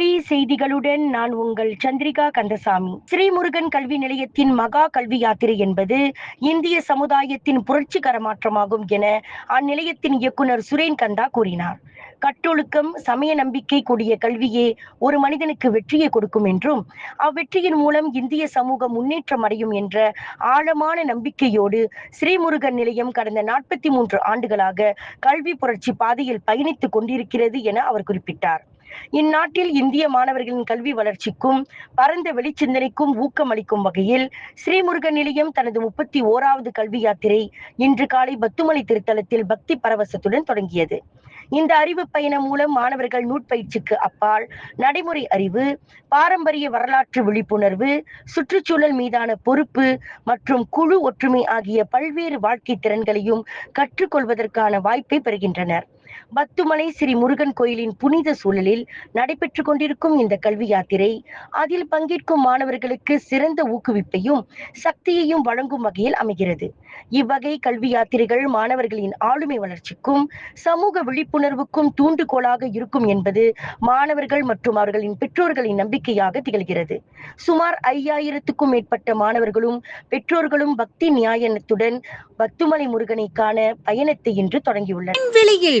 செய்திகளுடன் நான் உங்கள் சந்திரிகா கந்தசாமி. ஸ்ரீமுருகன் கல்வி நிலையத்தின் மகா கல்வி யாத்திரை என்பது இந்திய சமுதாயத்தின் புரட்சிகர மாற்றமாகும் என அந்நிலையத்தின் இயக்குனர் சுரேன் கந்தா கூறினார். கட்டொழுக்கம் சமய நம்பிக்கை கூடிய கல்வியே ஒரு மனிதனுக்கு வெற்றியை கொடுக்கும் என்றும் அவ்வெற்றியின் மூலம் இந்திய சமூகம் முன்னேற்றம் அடையும் என்ற ஆழமான நம்பிக்கையோடு ஸ்ரீமுருகன் நிலையம் கடந்த நாற்பத்தி மூன்று ஆண்டுகளாக கல்வி புரட்சி பாதையில் பயணித்துக் கொண்டிருக்கிறது என அவர் குறிப்பிட்டார். இந்நாட்டில் இந்திய மாணவர்களின் கல்வி வளர்ச்சிக்கும் பரந்த வெளிச்சிந்தனைக்கும் ஊக்கமளிக்கும் வகையில் ஸ்ரீமுருகன் நிலையம் தனது முப்பத்தி ஓராவது கல்வி யாத்திரை இன்று காலை பத்துமலை திருத்தலத்தில் பக்தி பரவசத்துடன் தொடங்கியது. இந்த அறிவு பயணம் மூலம் மாணவர்கள் நூற்பயிற்சிக்கு அப்பால் நடைமுறை அறிவு பாரம்பரிய வரலாற்று விழிப்புணர்வு சுற்றுச்சூழல் மீதான பொறுப்பு மற்றும் குழு ஒற்றுமை ஆகிய பல்வேறு வாழ்க்கை திறன்களையும் கற்றுக்கொள்வதற்கான வாய்ப்பை பெறுகின்றனர். பத்துமலை ஸ்ரீ முருகன் கோயிலின் புனித சூழலில் நடைபெற்றுக் கொண்டிருக்கும் இந்த கல்வி யாத்திரை அதில் பங்கேற்கும் மாணவர்களுக்கு சிறந்த ஊக்குவிப்பையும் சக்தியையும் வழங்கும் வகையில் அமைகிறது. இவ்வகை கல்வி யாத்திரைகள் மாணவர்களின் ஆளுமை வளர்ச்சிக்கும் சமூக விழிப்புணர்வுக்கும் தூண்டுகோலாக இருக்கும் என்பது மாணவர்கள் மற்றும் அவர்களின் பெற்றோர்களின் நம்பிக்கையாக திகழ்கிறது. சுமார் ஐயாயிரத்துக்கும் மேற்பட்ட மாணவர்களும் பெற்றோர்களும் பக்தி நியாயத்துடன் பத்துமலை முருகனை காண பயணத்தை இன்று தொடங்கியுள்ளனர். விலையில்